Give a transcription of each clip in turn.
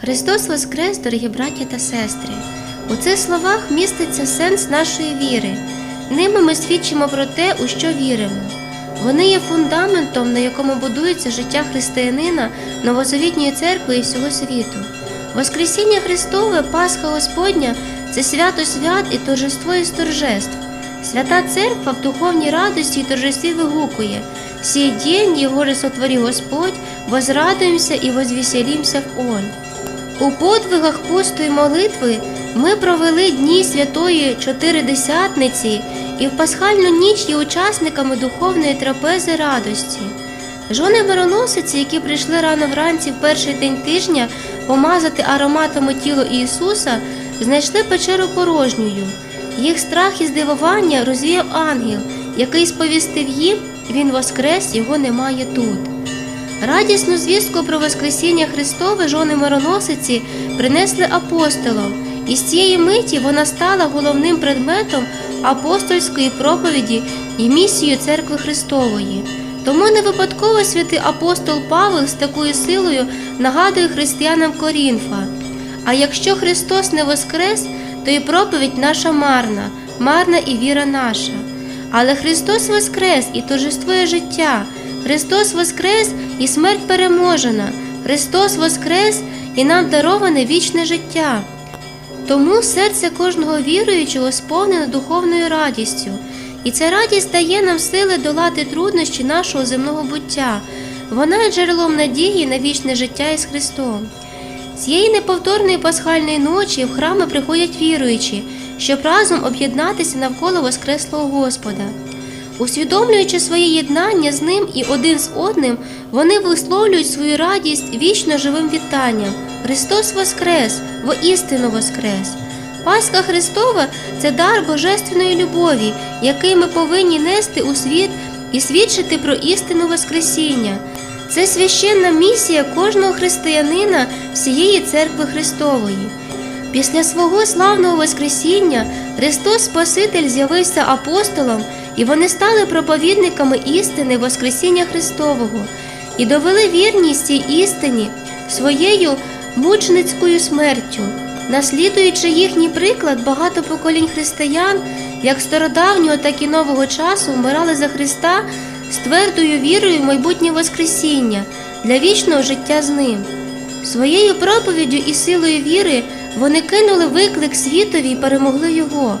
Христос Воскрес, дорогі браття та сестри! У цих словах міститься сенс нашої віри. Ними ми свідчимо про те, у що віримо. Вони є фундаментом, на якому будується життя християнина, новозавітньої церкви і всього світу. Воскресіння Христове, Пасха Господня це свято свят і торжество із торжеств. Свята церква в духовній радості і торжестві вигукує «Сій день Його же сотворив Господь, возрадуємося і возвеселімся в Он». У подвигах посту і молитви ми провели дні святої Чотиридесятниці і в пасхальну ніч є учасниками духовної трапези радості. Жони мироносиці, які прийшли рано вранці в перший день тижня помазати ароматами тіло Ісуса, знайшли печеру порожньою. Їх страх і здивування розвіяв ангел, який сповістив їм, він воскрес, його немає тут. Радісну звістку про Воскресіння Христове жони мироносиці принесли апостолам, і з цієї миті вона стала головним предметом апостольської проповіді і місією церкви Христової. Тому не випадково святий апостол Павел з такою силою нагадує християнам Корінфа. А якщо Христос не воскрес, то і проповідь наша марна, марна і віра наша. Але Христос воскрес і торжествує життя. Христос воскрес і смерть переможена. Христос воскрес і нам дароване вічне життя. Тому серце кожного віруючого сповнене духовною радістю, і ця радість дає нам сили долати труднощі нашого земного буття. Вона є джерелом надії на вічне життя із Христом. Цієї неповторної пасхальної ночі в храми приходять віруючі, щоб разом об'єднатися навколо Воскреслого Господа. Усвідомлюючи своє єднання з ним і один з одним, вони висловлюють свою радість вічно живим вітанням. Христос Воскрес, воістину Воскрес! Пасха Христова це дар божественної любові, який ми повинні нести у світ і свідчити про істину Воскресіння. Це священна місія кожного християнина всієї церкви Христової. Після свого славного Воскресіння Христос Спаситель з'явився апостолам, і вони стали проповідниками істини Воскресіння Христового і довели вірність цій істині своєю мученицькою смертю. Наслідуючи їхній приклад, багато поколінь християн, як стародавнього, так і нового часу, вмирали за Христа з твердою вірою в майбутнє Воскресіння для вічного життя з ним. Своєю проповіддю і силою віри вони кинули виклик світові і перемогли його.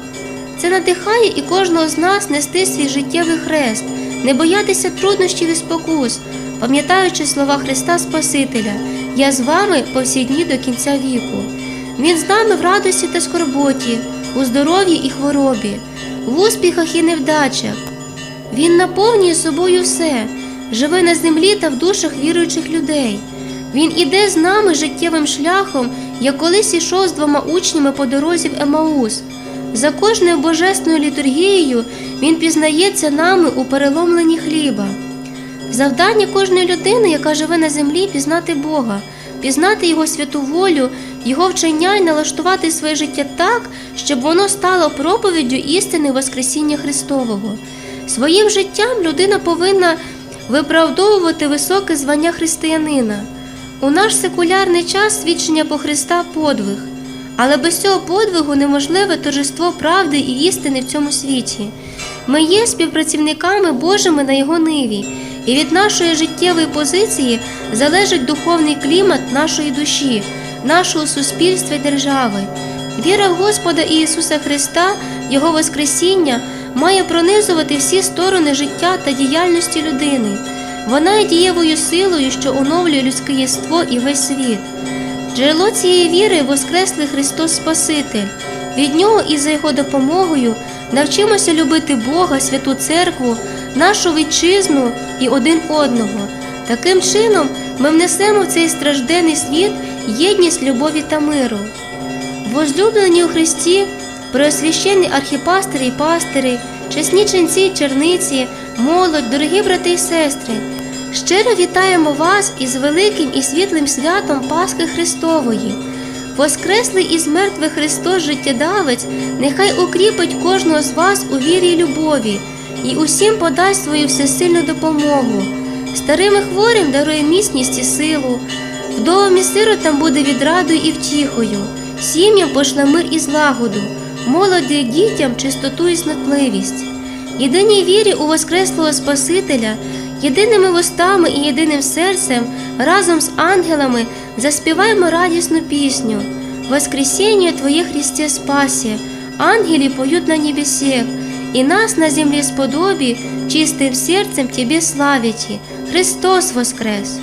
Це надихає і кожного з нас нести свій життєвий хрест, не боятися труднощів і спокус, пам'ятаючи слова Христа Спасителя Я з вами по всі дні до кінця віку. Він з нами в радості та скорботі, у здоров'ї і хворобі, в успіхах і невдачах. Він наповнює собою все, живе на землі та в душах віруючих людей. Він іде з нами життєвим шляхом, як колись ішов з двома учнями по дорозі в Емаус. За кожною божественною літургією він пізнається нами у переломленні хліба. Завдання кожної людини, яка живе на землі, пізнати Бога, пізнати Його святу волю, Його вчення і налаштувати своє життя так, щоб воно стало проповіддю істини Воскресіння Христового. Своїм життям людина повинна виправдовувати високе звання християнина. У наш секулярний час свідчення по Христа подвиг, але без цього подвигу неможливе торжество правди і істини в цьому світі. Ми є співпрацівниками Божими на його ниві, і від нашої життєвої позиції залежить духовний клімат нашої душі, нашого суспільства і держави. Віра в Господа Ісуса Христа, Його Воскресіння має пронизувати всі сторони життя та діяльності людини. Вона є дієвою силою, що оновлює людське єство і весь світ. Джерело цієї віри воскреслий Христос Спаситель. Від нього і за його допомогою навчимося любити Бога, святу церкву, нашу вітчизну і один одного. Таким чином ми внесемо в цей стражденний світ єдність любові та миру. Возлюблені у Христі, преосвященні архіпастери і пастири, чесні ченці черниці, молодь, дорогі брати і сестри, щиро вітаємо вас із великим і світлим святом Пасхи Христової. Воскреслий із мертвих Христос життєдавець, нехай укріпить кожного з вас у вірі й любові і усім подасть свою всесильну допомогу. Старим і хворим дарує міцність і силу, Вдовам і сиротам буде відрадою і втіхою, сім'ям пошле мир і злагоду, молоді дітям чистоту і снотливість. Єдиній вірі у Воскреслого Спасителя, єдиними вустами і єдиним серцем разом з ангелами заспіваємо радісну пісню. Воскресіння Твоє Христе спасе, ангели поют на небесех, и нас на земле сподоби, чистым сердцем Тебе славите. Христос воскрес!